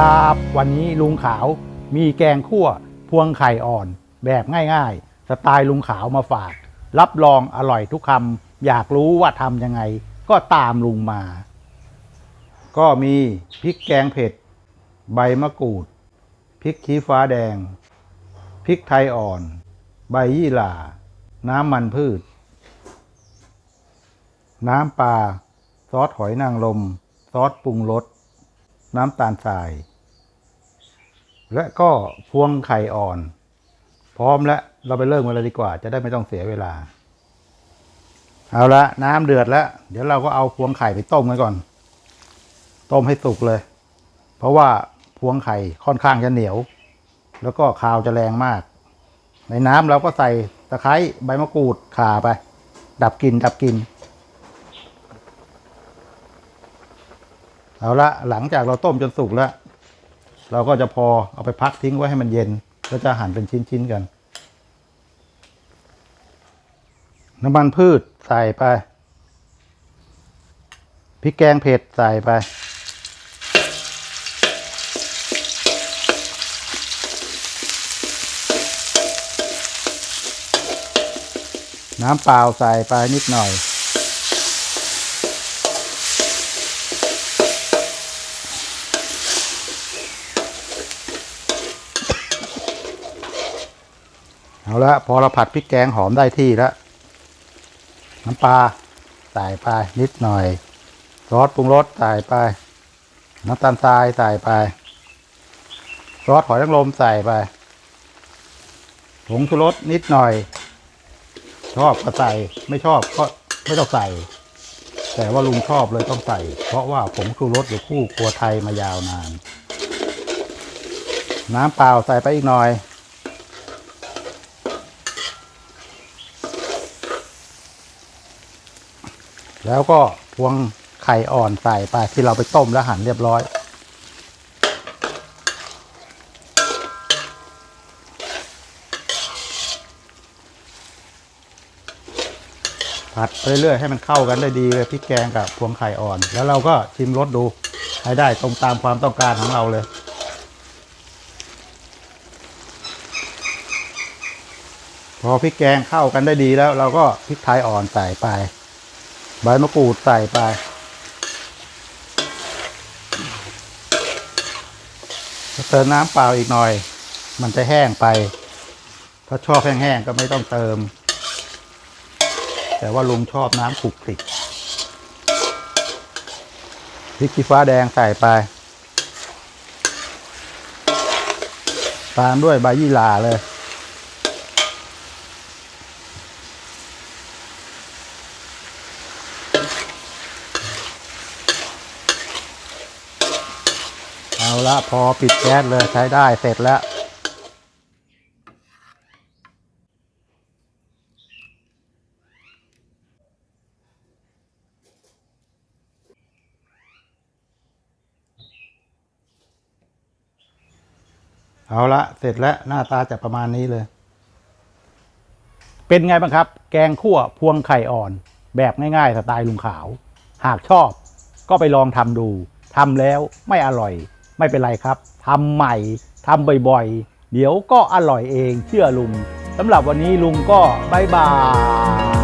ครับ วันนี้ลุงขาวมีแกงคั่วพวงไข่อ่อนแบบง่ายๆ สไตล์ลุงขาวมาฝาก รับรองอร่อยทุกคำอยากรู้ว่าทำยังไง ก็ตามลุงมา ก็มีพริกแกงเผ็ด ใบมะกรูดพริกชี้ฟ้าแดงพริกไทยอ่อน ใบยี่หร่า น้ำมันพืช น้ำปลาซอสหอยนางรมซอสปรุงรสน้ำตาลทราย และก็พวงไข่อ่อน พร้อมแล้วเราไปเริ่มกันเลยดีกว่า จะได้ไม่ต้องเสียเวลา เอาละน้ำเดือดแล้ว เดี๋ยวเราก็เอาพวงไข่ไปต้มกันก่อน ต้มให้สุกเลย เพราะว่าพวงไข่ค่อนข้างจะเหนียว แล้วก็คาวจะแรงมาก ในน้ำเราก็ใส่ตะไคร้ใบมะกรูดข่าไป ดับกลิ่นดับกลิ่นเอาละหลังจากเราต้มจนสุกแล้ว เราก็จะพอเอาไปพักทิ้งไว้ให้มันเย็นแล้วจะหั่นเป็นชิ้นๆกัน น้ำมันพืชใส่ไปพริกแกงเผ็ดใส่ไป น้ำเปล่าใส่ไปนิดหน่อย เอาละพอเราผัดพริกแกงหอมได้ที่แล้วน้ำปลาใส่ไปนิดหน่อย ซอสปรุงรสใส่ไป น้ำตาลทรายใส่ไป ซอสหอยนางรมใส่ไปผงชูรสนิดหน่อย ชอบก็ใส่ไม่ชอบก็ไม่ต้องใส่ แต่ว่าลุงชอบเลยต้องใส่ เพราะว่าผงชูรสอยู่คู่ครัวไทยมายาวนาน น้ำเปล่าใส่ไปอีกหน่อย แล้วก็พวงไข่อ่อนใส่ไปที่เราไปต้มแล้วหั่นเรียบร้อย ผัดไปเรื่อยๆให้มันเข้ากันได้ดีเลยพริกแกงกับพวงไข่อ่อน แล้วเราก็ชิมรสดู ให้ได้ตรงตามความต้องการของเราเลยพอพริกแกงเข้ากันได้ดีแล้วเราก็พริกไทยอ่อนใส่ไป ใบมะกรูดใส่ไป เติมน้ำเปล่าอีกหน่อย มันจะแห้งไป ถ้าชอบแห้งๆก็ไม่ต้องเติม แต่ว่าลุงชอบน้ำขลุกคลิกพริกขี้ฟ้าแดงใส่ไป ตามด้วยใบยี่หร่าเลย เอาละพอปิดแก๊สเลยใช้ได้เสร็จแล้ว เอาละเสร็จแล้วหน้าตาจะประมาณนี้เลย เป็นไงบ้างครับ แกงคั่วพวงไข่อ่อน แบบง่ายๆสไตล์ลุงขาว หากชอบก็ไปลองทำดูทำแล้วไม่อร่อย ไม่เป็นไรครับทำใหม่ทำบ่อยๆ เดี๋ยวก็อร่อยเองเชื่อลุงสำหรับวันนี้ลุงก็บายบาย